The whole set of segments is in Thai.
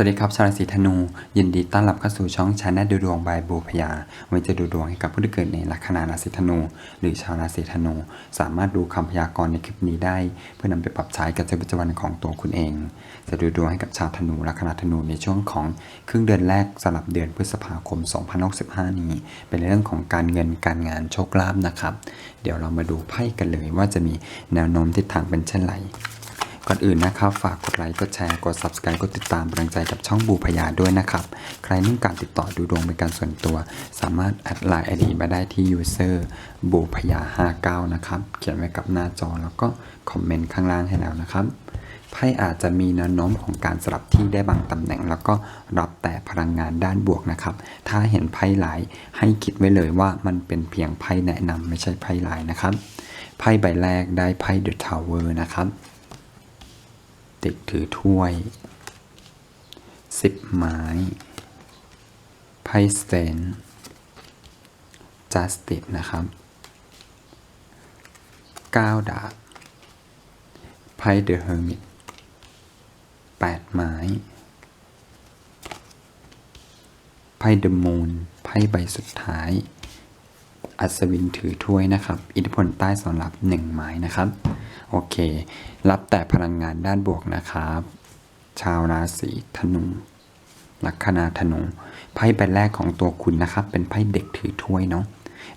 สวัสดีครับชาวราศีธนู ยินดีต้อนรับเข้าสู่ช่องชาแนลดูดวงบายบูพยาวันจะดูดวงให้กับผู้ที่เกิดในลัคนาราศีธนู หรือชาวราศีธนู สามารถดูคำพยากรณ์ในคลิปนี้ได้ เพื่อนำไปปรับใช้กับชีวิตประจำวันของตัวคุณเอง จะดูดวงให้กับชาวธนูลัคนาธนูในช่วงของครึ่งเดือนแรกสลับเดือนพฤษภาคม 2065 นี้ เป็นเรื่องของการเงินการงานโชคลาภนะครับ เดี๋ยวเรามาดูไพ่กันเลยว่าจะมีแนวโน้มทิศทางเป็นเช่นไร ก่อนอื่นนะครับ ฝากกดไลค์ กดแชร์ กด subscribe กดติดตามกำลังใจกับช่องบูพยาด้วยนะครับ ใครต้องการติดต่อดูดวงเป็นการส่วนตัว สามารถแอดไลน์ไอดีมาได้ที่ user บูพยา59 นะครับ เขียนไว้กับหน้าจอแล้วก็คอมเมนต์ข้างล่างให้แล้วนะครับไพ่อาจจะมีแนวโน้มของการสลับที่ได้บางตำแหน่ง แล้วก็รับแต่พลังงานด้านบวกนะครับ ถ้าเห็นไพ่หลายให้คิดไว้เลยว่ามันเป็นเพียงไพ่แนะนำไม่ใช่ไพ่หลายนะครับ ไพ่ใบแรกได้ไพ่ The Tower นะครับ เด็กถือถ้วยสิบไม้ไพ่สเตนจัสติสนะครับเก้าดาบไพ่เดอะเฮอร์มิตแปดไม้ไพ่เดอะมูนไพ่ใบสุดท้าย อัศวินถือถ้วยนะครับ อิทธิพลใต้สอนรับหนึ่งไม้นะครับ โอเค รับแต่พลังงานด้านบวกนะครับ ชาวราศีธนูลัคนาธนูไพ่ใบแรกของตัวคุณนะครับ เป็นไพ่เด็กถือถ้วยเนาะ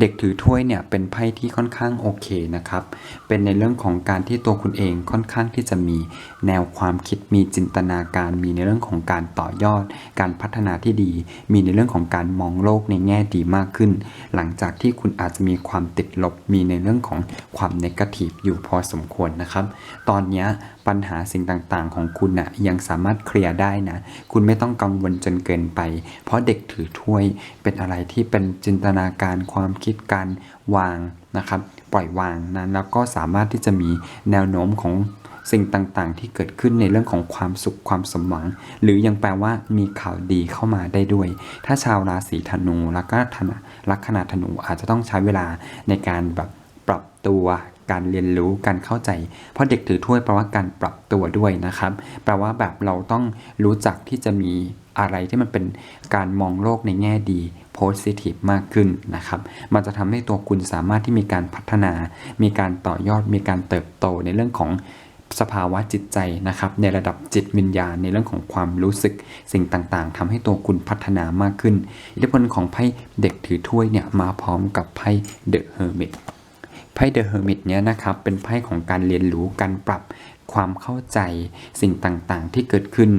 เด็กถือถ้วยเนี่ยเป็นไพ่ที่ค่อนข้างโอเคนะครับ เป็นในเรื่องของการที่ตัวคุณเองค่อนข้างที่จะมีแนวความคิดมีจินตนาการ มีในเรื่องของการต่อยอด การพัฒนาที่ดี มีในเรื่องของการมองโลกในแง่ดีมากขึ้น หลังจากที่คุณอาจจะมีความติดลบ มีในเรื่องของความเนกาทีฟอยู่พอสมควรนะครับ ตอนนี้ปัญหาสิ่งต่างๆ ของคุณนะ่ะยังสามารถเคลียร์ได้นะ คุณไม่ต้องกังวลจนเกินไป เพราะเด็กถือถ้วยเป็นอะไรที่เป็นจินตนาการความคิดการวางนะครับ ปล่อยวางนะแล้วก็สามารถที่จะมีแนวโน้มของสิ่งต่างๆ ที่เกิดขึ้นในเรื่องของความสุขความสมหวัง หรือยังแปลว่ามีข่าวดีเข้ามาได้ด้วย ถ้าชาวราศีธนูแล้วก็ธนลัคนาธนูอาจจะต้องใช้เวลาในการแบบปรับตัวการเรียนรู้การเข้าใจ เพราะเด็กถือถ้วยแปลว่าการปรับตัวด้วยนะครับ แปลว่าแบบเราต้องรู้จักที่จะมี อะไรที่มันเป็นการมองโลกในแง่ดี positive มากขึ้นนะครับ มันจะทำให้ตัวคุณสามารถที่มีการพัฒนา มีการต่อยอด มีการเติบโตในเรื่องของสภาวะจิตใจนะครับ ในระดับจิตวิญญาณในเรื่องของความรู้สึกสิ่งต่างๆทำให้ตัวคุณพัฒนามากขึ้น อิทธิพลของไพ่เด็กถือถ้วยเนี่ยมาพร้อมกับไพ่ The Hermit ไพ่เดอะเฮอร์มิตเนี้ยนะครับเป็นไพ่ของการเรียนรู้การปรับ ความเข้าใจสิ่งต่างๆ ที่เกิดขึ้น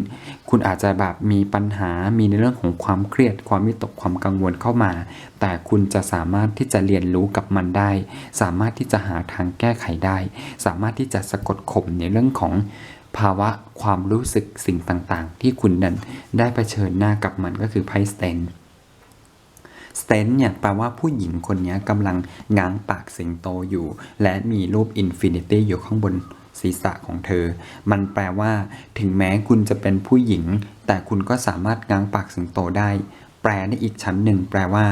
คุณอาจจะแบบมีปัญหา มีในเรื่องของความเครียด ความวิตก ความกังวลเข้ามา แต่คุณจะสามารถที่จะเรียนรู้กับมันได้ สามารถที่จะหาทางแก้ไขได้ สามารถที่จะสะกดข่มในเรื่องของภาวะความรู้สึกสิ่งต่างๆ ที่คุณนั้นได้เผชิญหน้ากับมันก็คือไพ่สเตนสเตนเนี่ยแปลว่าผู้หญิงคนนี้กำลังง้างปากสิงโตอยู่ และมีรูปอินฟินิตี้อยู่ข้างบน ศีรษะของเธอ มันแปลว่า ถึงแม้คุณจะเป็นผู้หญิง แต่คุณก็สามารถง้างปากสิงโตได้ แปลในอีกชั้นหนึ่ง แปลว่า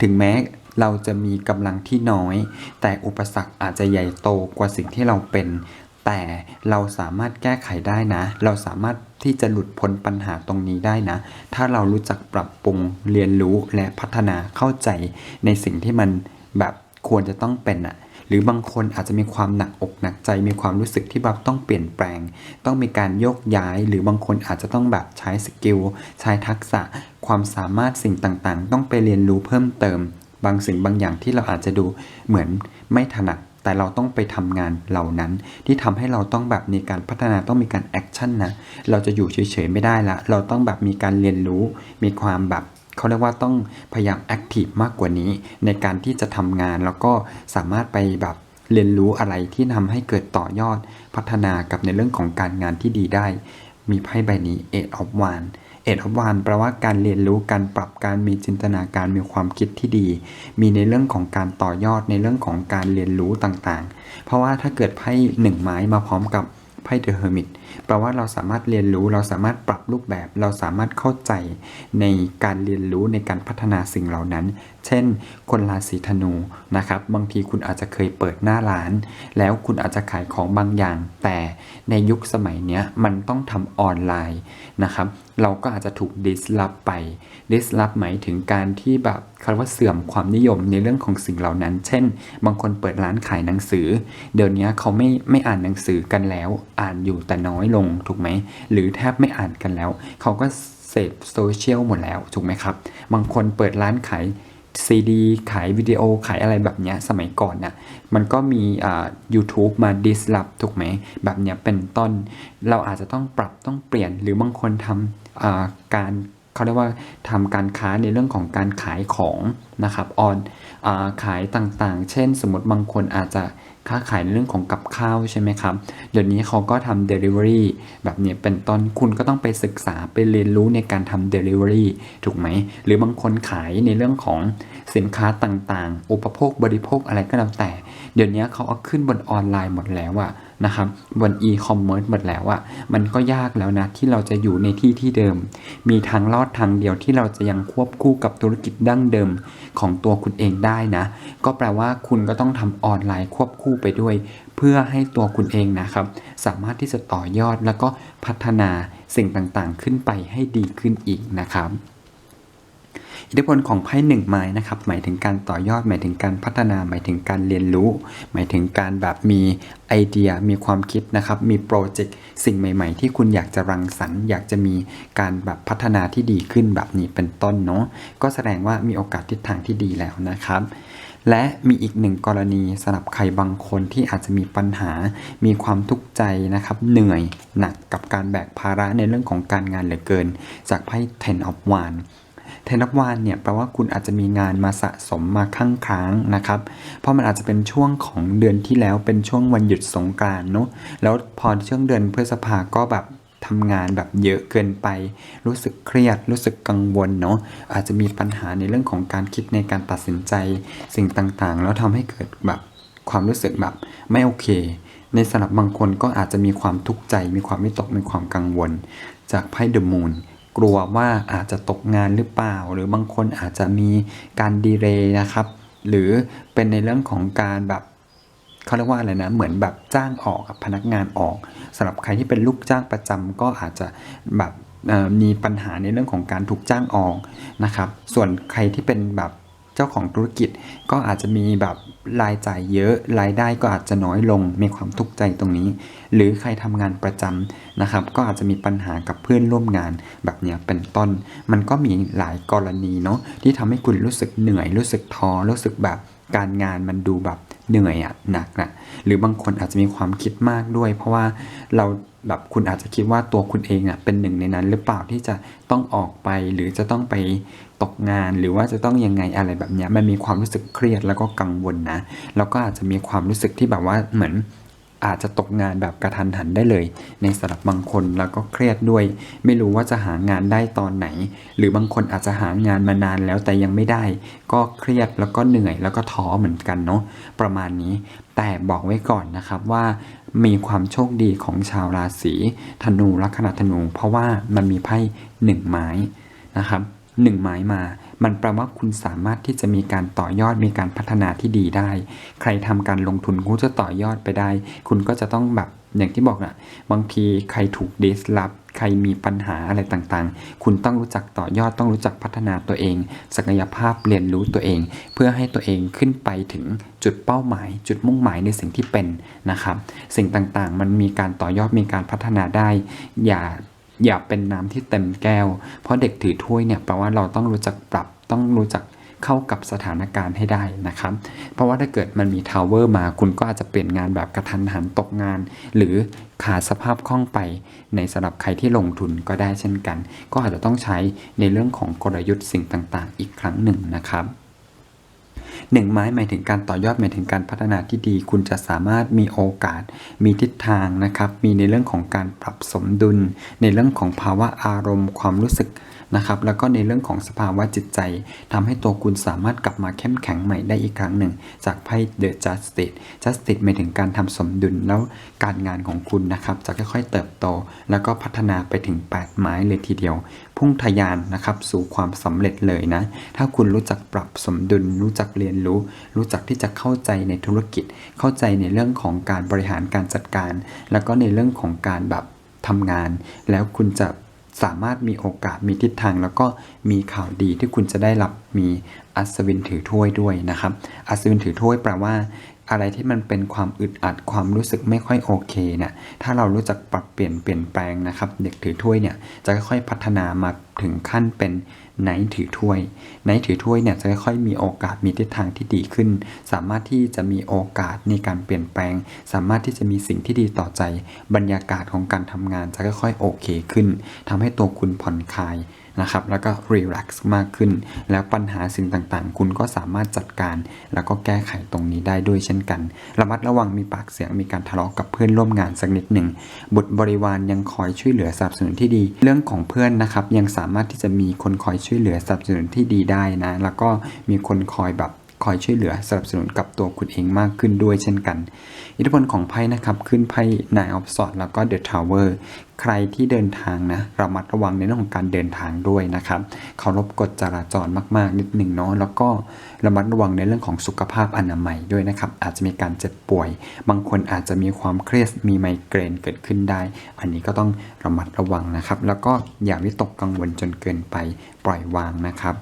ถึงแม้เราจะมีกำลังที่น้อย แต่อุปสรรคอาจจะใหญ่โตกว่าสิ่งที่เราเป็น แต่เราสามารถแก้ไขได้นะ เราสามารถที่จะหลุดพ้นปัญหาตรงนี้ได้นะ ถ้าเรารู้จักปรับปรุงเรียนรู้และพัฒนาเข้าใจในสิ่งที่มันแบบควรจะต้องเป็นอะ หรือบางคนอาจจะมีความหนักอกหนักใจมีความรู้สึกที่แบบต้องเปลี่ยนแปลง ต้องมีการโยกย้าย หรือบางคนอาจจะต้องแบบใช้สกิลใช้ทักษะ ความสามารถสิ่งต่างๆ ต้องไปเรียนรู้เพิ่มเติม บางสิ่งบางอย่างที่เราอาจจะดูเหมือนไม่ถนัดแต่เราต้องไปทำงานเหล่านั้น ที่ทำให้เราต้องแบบมีการพัฒนาต้องมีการแอคชั่นนะ เราจะอยู่เฉยๆไม่ได้ละ เราต้องแบบมีการเรียนรู้ มีความแบบ เขาเรียกว่าต้องพยายามแอคทีฟมากกว่านี้ ในการที่จะทำงานแล้วก็สามารถไปแบบเรียนรู้อะไรที่ทำให้เกิดต่อยอดพัฒนากับในเรื่องของการงานที่ดีได้ มีไพ่ใบนี้ Eight of Wands เอ็ดอฟวานแปลว่าการเรียนรู้การปรับการมีจินตนาการมีความคิดที่ดี มีในเรื่องของการต่อยอดในเรื่องของการเรียนรู้ต่างๆ เพราะว่าถ้าเกิดไพ่หนึ่งไม้มาพร้อมกับไพ่เดอะเฮอร์มิต แปลว่าเราสามารถเรียนรู้เราสามารถปรับรูปแบบ เราสามารถเข้าใจในการเรียนรู้ในการพัฒนาสิ่งเหล่านั้น เช่น คนราศีธนูนะครับ บางทีคุณอาจจะเคยเปิดหน้าร้าน แล้วคุณอาจจะขายของบางอย่าง แต่ในยุคสมัยนี้มันต้องทำออนไลน์นะครับ เราก็อาจจะถูกดิสลอฟไปดิสลอฟหมายถึงการที่แบบคำว่าเสื่อมความนิยมในเรื่องของสิ่งเหล่านั้น เช่น บางคนเปิดร้านขายหนังสือ เดี๋ยวนี้เขาไม่ไม่อ่านหนังสือกันแล้ว อ่านอยู่แต่น้อยลงถูกไหม หรือแทบไม่อ่านกันแล้ว เขาก็เสพโซเชียลหมดแล้วถูกไหมครับ บางคนเปิดร้านขายซีดี ขายวิดีโอขายอะไรแบบเนี้ยสมัยก่อนน่ะมันก็มีอ่า YouTube มา disrupt ถูกไหม แบบเนี้ยเป็นต้นเราอาจจะต้องปรับต้องเปลี่ยน หรือบางคนทำอ่าการเขาเรียกว่าทำการค้าในเรื่องของการขายของนะครับออนอขายต่างๆ เช่น สมมติบางคนอาจจะ ค้าขายในเรื่องของกับข้าวใช่ไหมครับ เดี๋ยวนี้เขาก็ทำ Delivery แบบนี้เป็นต้นคุณก็ต้องไปศึกษาไปเรียนรู้ในการทำ Delivery ถูกไหม หรือบางคนขายในเรื่องของสินค้าต่างๆ อุปโภคบริโภคอะไรก็แล้วแต่ เดี๋ยวนี้เขาเอาขึ้นบนออนไลน์หมดแล้วอะ นะครับบน e-commerce หมดแล้วอะมันก็ยากแล้วนะที่เราจะอยู่ในที่ที่เดิม มีทางลอดทางเดียวที่เราจะยังควบคู่กับธุรกิจดั้งเดิมของตัวคุณเองได้นะ ก็แปลว่าคุณก็ต้องทำออนไลน์ควบคู่ไปด้วย เพื่อให้ตัวคุณเองนะครับ สามารถที่จะต่อยอดแล้วก็พัฒนาสิ่งต่างๆ ขึ้นไปให้ดีขึ้นอีกนะครับ อิทธิพลของไพ่หนึ่งไม้นะครับหมายถึงการต่อยอดหมายถึงการพัฒนา หมายถึงการเรียนรู้ หมายถึงการแบบมีไอเดียมีความคิดนะครับมีโปรเจกต์สิ่งใหม่ ๆ ที่คุณอยากจะรังสรรค์อยากจะมีการแบบพัฒนาที่ดีขึ้นแบบนี้เป็นต้นเนาะก็แสดงว่ามีโอกาสทิศทางที่ดีแล้วนะครับและมีอีกหนึ่งกรณีสำหรับใครบางคนที่อาจจะมีปัญหา มีความทุกข์ใจนะครับ เหนื่อยหนักกับการแบกภาระในเรื่องของการงานเหลือเกิน จากไพ่ Ten of Wands เทนนับวานเนี่ยแปลว่าคุณอาจจะมีงานมาสะสมมาข้างค้างนะครับ เพราะมันอาจจะเป็นช่วงของเดือนที่แล้วเป็นช่วงวันหยุดสงกรานเนาะแล้วพอช่วงเดือนพฤษภาก็แบบทำงานแบบเยอะเกินไป รู้สึกเครียด รู้สึกกังวลเนาะอาจจะมีปัญหาในเรื่องของการคิดในการตัดสินใจสิ่งต่างๆ แล้วทำให้เกิดแบบความรู้สึกแบบไม่โอเค ในสำหรับบางคนก็อาจจะมีความทุกข์ใจ มีความวิตกมีความกังวล จากไพ่เดอะมูน กลัวว่าอาจจะตกงานหรือเปล่า หรือบางคนอาจจะมีการดีเลย์นะครับ หรือเป็นในเรื่องของการแบบเขาเรียกว่าอะไรนะ เหมือนแบบจ้างออกพนักงานออกสำหรับใครที่เป็นลูกจ้างประจำก็อาจจะแบบมีปัญหาในเรื่องของการถูกจ้างออกนะครับ ส่วนใครที่เป็นแบบ เจ้าของธุรกิจก็อาจจะมีแบบรายจ่ายเยอะรายได้ก็อาจจะน้อยลงมีความทุกข์ใจตรงนี้ หรือใครทำงานประจำนะครับ ก็อาจจะมีปัญหากับเพื่อนร่วมงานแบบเนี้ยเป็นต้น มันก็มีหลายกรณีเนาะที่ทำให้คุณรู้สึกเหนื่อย รู้สึกท้อรู้สึกแบบการงานมันดูแบบเหนื่อยอะหนักนะหรือบางคนอาจจะมีความคิดมากด้วย เพราะว่าเราแบบคุณอาจจะคิดว่าตัวคุณเองอะเป็นหนึ่งในนั้น หรือเปล่าที่จะต้องออกไปหรือจะต้องไป ตกงาน หรือว่าจะต้องยังไงอะไรแบบนี้มันมีความรู้สึกเครียดแล้วก็กังวลนะ แล้วก็อาจจะมีความรู้สึกที่แบบว่าเหมือนอาจจะตกงานแบบกระทันหันได้เลย ในสำหรับบางคนแล้วก็เครียดด้วย ไม่รู้ว่าจะหางานได้ตอนไหน หรือบางคนอาจจะหางานมานานแล้วแต่ยังไม่ได้ ก็เครียดแล้วก็เหนื่อยแล้วก็ท้อเหมือนกันเนาะประมาณนี้ แต่บอกไว้ก่อนนะครับว่ามีความโชคดีของชาวราศีธนูลัคนาธนู เพราะว่ามันมีไพ่หนึ่งไม้นะครับ หนึ่งไม้มา มันแปลว่าคุณสามารถที่จะมีการต่อยอดมีการพัฒนาที่ดีได้ ใครทำการลงทุนคุณจะต่อยอดไปได้ คุณก็จะต้องแบบอย่างที่บอกอะบางทีใครถูกดิสลอฟใครมีปัญหาอะไรต่างๆ คุณต้องรู้จักต่อยอดต้องรู้จักพัฒนาตัวเอง ศักยภาพเรียนรู้ตัวเอง เพื่อให้ตัวเองขึ้นไปถึงจุดเป้าหมาย จุดมุ่งหมายในสิ่งที่เป็นนะครับ สิ่งต่างๆ มันมีการต่อยอดมีการพัฒนาได้ อย่า อย่าเป็นน้ำที่เต็มแก้ว เพราะเด็กถือถ้วยเนี่ยแปลว่าเราต้องรู้จักปรับต้องรู้จักเข้ากับสถานการณ์ให้ได้นะครับ เพราะว่าถ้าเกิดมันมีทาวเวอร์มาคุณก็อาจจะเปลี่ยนงานแบบกระทันหันตกงาน หรือขาดสภาพคล่องไป ในสำหรับใครที่ลงทุนก็ได้เช่นกัน ก็อาจจะต้องใช้ในเรื่องของกลยุทธ์สิ่งต่างๆ อีกครั้งหนึ่งนะครับ หนึ่งไม้หมายถึงการต่อยอดหมายถึงการพัฒนาที่ดี คุณจะสามารถมีโอกาส มีทิศทางนะครับ มีในเรื่องของการปรับสมดุล ในเรื่องของภาวะอารมณ์ความรู้สึก นะครับแล้วก็ในเรื่องของสภาวะจิตใจทำให้ตัวคุณสามารถกลับมาเข้มแข็งใหม่ได้อีกครั้งหนึ่ง จากไพ่ The Justice Justice หมายถึงการทำสมดุลแล้วการงานของคุณนะครับจะค่อยๆเติบโต แล้วก็พัฒนาไปถึง 8 ไม้เลยทีเดียว พุ่งทะยานนะครับสู่ความสำเร็จเลยนะ ถ้าคุณรู้จักปรับสมดุล รู้จักเรียนรู้ รู้จักที่จะเข้าใจในธุรกิจ เข้าใจในเรื่องของการบริหารการจัดการ แล้วก็ในเรื่องของการแบบทำงาน แล้วคุณจะ สามารถมีโอกาสมีทิศทาง แล้วก็มีข่าวดีที่คุณจะได้รับมีอัศวินถือถ้วยด้วยนะครับ อัศวินถือถ้วยแปลว่า อะไรที่มันเป็นความอึดอัดความรู้สึกไม่ค่อยโอเคเนี่ยถ้าเรารู้จักปรับเปลี่ยนเปลี่ยนแปลงนะครับ เด็กถือถ้วยเนี่ยจะค่อยๆพัฒนามาถึงขั้นเป็นไนท์ถือถ้วยไนท์ถือถ้วยเนี่ยจะค่อยๆมีโอกาสมีทิศทางที่ดีขึ้น สามารถที่จะมีโอกาสในการเปลี่ยนแปลง สามารถที่จะมีสิ่งที่ดีต่อใจ บรรยากาศของการทำงานจะค่อยๆโอเคขึ้นทำให้ตัวคุณผ่อนคลาย นะครับ แล้วก็รีแลกซ์มากขึ้น แล้วปัญหาสิ่งต่างๆ คุณก็สามารถจัดการ แล้วก็แก้ไขตรงนี้ได้ด้วยเช่นกัน ระมัดระวังมีปากเสียงมีการทะเลาะกับเพื่อนร่วมงานสักนิดหนึ่งบุตรบริวารยังคอยช่วยเหลือสนับสนุนที่ดี เรื่องของเพื่อนนะครับยังสามารถที่จะมีคนคอยช่วยเหลือสนับสนุนที่ดีได้นะ แล้วก็มีคนคอยแบบ คอยช่วยเหลือสนับสนุนกับตัวคุณเองมากขึ้นด้วยเช่นกัน อิทธิพลของไพ่นะครับขึ้นไพ่ Nine of Swords แล้วก็ The Tower ใครที่เดินทางนะระมัดระวังในเรื่องของการเดินทางด้วยนะครับเคารพกฎจราจรมากๆ นิดหนึ่งเนาะแล้วก็ระมัดระวังในเรื่องของสุขภาพอนามัยด้วยนะครับ อาจจะมีการเจ็บป่วย บางคนอาจจะมีความเครียดมีไมเกรนเกิดขึ้นได้ อันนี้ก็ต้องระมัดระวังนะครับ แล้วก็อย่าวิตกกังวลจนเกินไปปล่อยวางนะครับ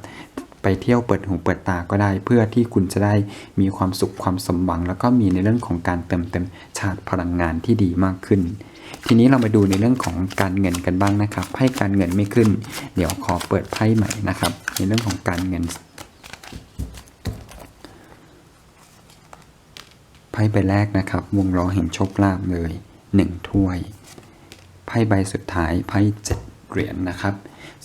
ไปเที่ยวเปิดหูเปิดตาก็ได้ เพื่อที่คุณจะได้มีความสุขความสมหวัง แล้วก็มีในเรื่องของการเติมเต็มชาติพลังงานที่ดีมากขึ้น ทีนี้เรามาดูในเรื่องของการเงินกันบ้างนะครับไพ่การเงินไม่ขึ้น เดี๋ยวขอเปิดไพ่ใหม่นะครับ ในเรื่องของการเงินไพ่ใบแรกนะครับ วงล้อแห่งโชคลาภเลยหนึ่งถ้วย ไพ่ใบสุดท้ายไพ่เจ็ดเหรียญนะครับ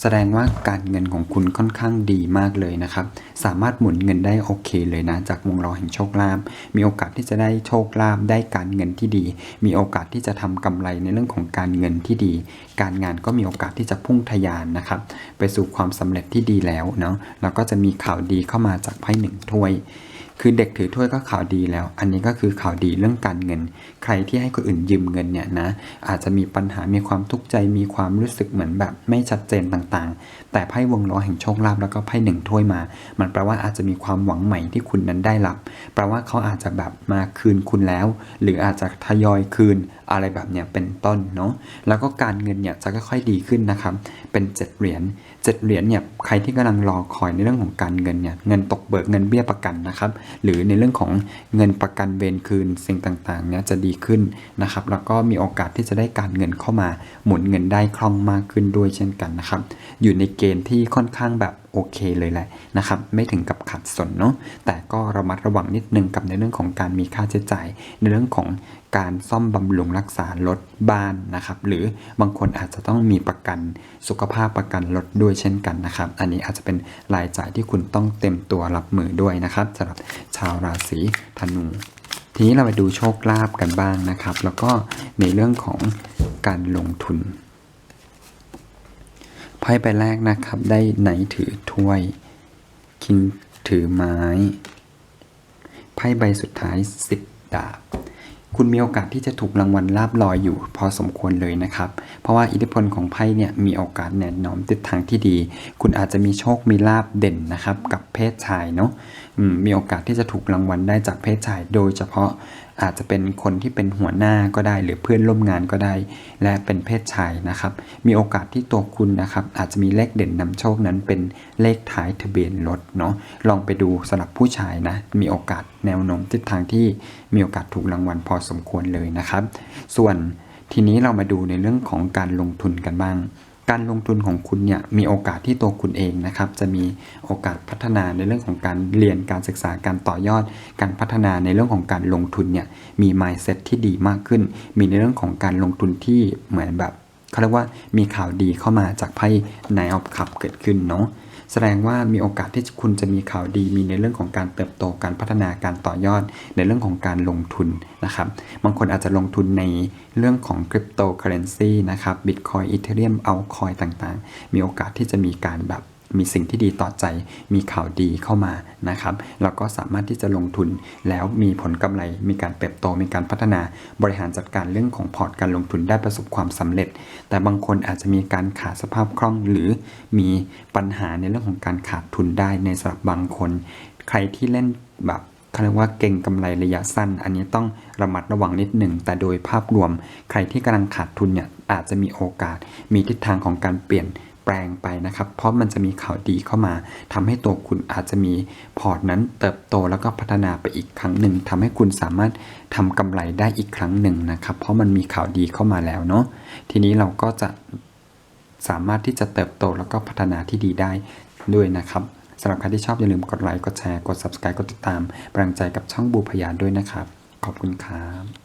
แสดงว่าการเงินของคุณค่อนข้างดีมากเลยนะครับ สามารถหมุนเงินได้โอเคเลยนะ จากวงล้อแห่งโชคลาภ มีโอกาสที่จะได้โชคลาภได้การเงินที่ดี มีโอกาสที่จะทำกำไรในเรื่องของการเงินที่ดี การงานก็มีโอกาสที่จะพุ่งทะยานนะครับ ไปสู่ความสำเร็จที่ดีแล้วเนาะ แล้วก็จะมีข่าวดีเข้ามาจากไพ่หนึ่งถ้วย คือเด็กถือถ้วยก็ข่าวดีแล้ว อันนี้ก็คือข่าวดีเรื่องการเงิน ใครที่ให้คนอื่นยืมเงินเนี่ยนะอาจจะมีปัญหามีความทุกข์ใจมีความรู้สึกเหมือนแบบไม่ชัดเจนต่างๆ แต่ไพ่วงล้อแห่งโชคลาภแล้วก็ไพ่หนึ่งถ้วยมา มันแปลว่าอาจจะมีความหวังใหม่ที่คุณนั้นได้รับแปลว่าเขาอาจจะแบบมาคืนคุณแล้ว หรืออาจจะทยอยคืนอะไรแบบเนี้ยเป็นต้นเนาะแล้วก็การเงินเนี่ยจะค่อยๆดีขึ้นนะครับเป็นเจ็ดเหรียญ เจ็ดเหรียญเนี่ยใครที่กำลังรอคอยในเรื่องของการเงินเนี่ยเงินตกเบิกเงินเบี้ยประกันนะครับ หรือในเรื่องของเงินประกันเวรคืนสิ่งต่างๆเนี่ยจะดีขึ้นนะครับ แล้วก็มีโอกาสที่จะได้การเงินเข้ามาหมุนเงินได้คล่องมากขึ้นด้วยเช่นกันนะครับ อยู่ในเกณฑ์ที่ค่อนข้างแบบ โอเคเลยแหละนะครับ ไม่ถึงกับขัดสนเนาะแต่ก็ระมัดระวังนิดนึงกับในเรื่องของการมีค่าใช้จ่าย ในเรื่องของการซ่อมบำรุงรักษารถบ้านนะครับ หรือบางคนอาจจะต้องมีประกันสุขภาพประกันรถด้วยเช่นกันนะครับ อันนี้อาจจะเป็นรายจ่ายที่คุณต้องเต็มตัวรับมือด้วยนะครับสำหรับชาวราศีธนู ทีนี้เราไปดูโชคลาภกันบ้างนะครับ แล้วก็ในเรื่องของการลงทุน ไพ่ใบแรกนะครับ ได้ไหนถือถ้วย คิงถือไม้ ไพ่ใบสุดท้ายสิบดาบ คุณมีโอกาสที่จะถูกรางวัลลาบลอยอยู่พอสมควรเลยนะครับ เพราะว่าอิทธิพลของไพ่เนี่ยมีโอกาสแนะนอมติดทางที่ดี คุณอาจจะมีโชคมีลาบเด่นนะครับ กับเพศชายเนาะ มีโอกาสที่จะถูกรางวัลได้จากเพศชาย โดยเฉพาะอาจจะเป็นคนที่เป็นหัวหน้าก็ได้ หรือเพื่อนร่วมงานก็ได้ และเป็นเพศชายนะครับ มีโอกาสที่ตัวคุณนะครับ อาจจะมีเลขเด่นนำโชคนั้นเป็นเลขท้ายทะเบียนรถเนาะลองไปดูสำหรับผู้ชายนะมีโอกาสแนวโน้มทิศทางที่มีโอกาสถูกรางวัลพอสมควรเลยนะครับ ส่วนทีนี้เรามาดูในเรื่องของการลงทุนกันบ้าง การลงทุนของคุณเนี่ยมีโอกาสที่ตัวคุณเองนะครับ จะมีโอกาสพัฒนาในเรื่องของการเรียนการศึกษาการต่อยอด การพัฒนาในเรื่องของการลงทุนเนี่ยมี mindset ที่ดีมากขึ้น มีในเรื่องของการลงทุนที่เหมือนแบบเขาเรียกว่ามีข่าวดีเข้ามาจากไพ่ไนออฟคับเกิดขึ้นเนาะ แสดงว่ามีโอกาสที่คุณจะมีข่าวดีมีในเรื่องของการเติบโตการพัฒนาการต่อยอดในเรื่องของการลงทุนนะครับบางคนอาจจะลงทุนในเรื่องของคริปโตเคอเรนซีนะครับบิตคอยอีเทเรียมเอาคอยต่างๆ มีโอกาสที่จะมีการแบบ มีสิ่งที่ดีต่อใจมีข่าวดีเข้ามานะครับแล้วก็สามารถที่จะลงทุนแล้วมีผลกำไร มีการเติบโต มีการพัฒนาบริหารจัดการเรื่องของพอร์ตการลงทุนได้ประสบความสำเร็จ แต่บางคนอาจจะมีการขาดสภาพคล่องหรือมีปัญหาในเรื่องของการขาดทุนได้ในสำหรับบางคน ใครที่เล่นแบบเขาเรียกว่าเก่งกำไรระยะสั้น อันนี้ต้องระมัดระวังนิดหนึ่ง แต่โดยภาพรวม ใครที่กำลังขาดทุนเนี่ยอาจจะมีโอกาส มีทิศทางของการเปลี่ยน แปลงไปนะครับ เพราะมันจะมีข่าวดีเข้ามาทำให้ตัวคุณอาจจะมีพอร์ตนั้นเติบโตแล้วก็พัฒนาไปอีกครั้งหนึ่งทำให้คุณสามารถทำกำไรได้อีกครั้งหนึ่งนะครับ เพราะมันมีข่าวดีเข้ามาแล้วเนาะ ทีนี้เราก็จะสามารถที่จะเติบโตแล้วก็พัฒนาที่ดีได้ด้วยนะครับสำหรับใครที่ชอบอย่าลืมกดไลค์ กดแชร์ กด subscribe กดติดตามกำลังใจกับช่องบูพยานด้วยนะครับ ขอบคุณครับ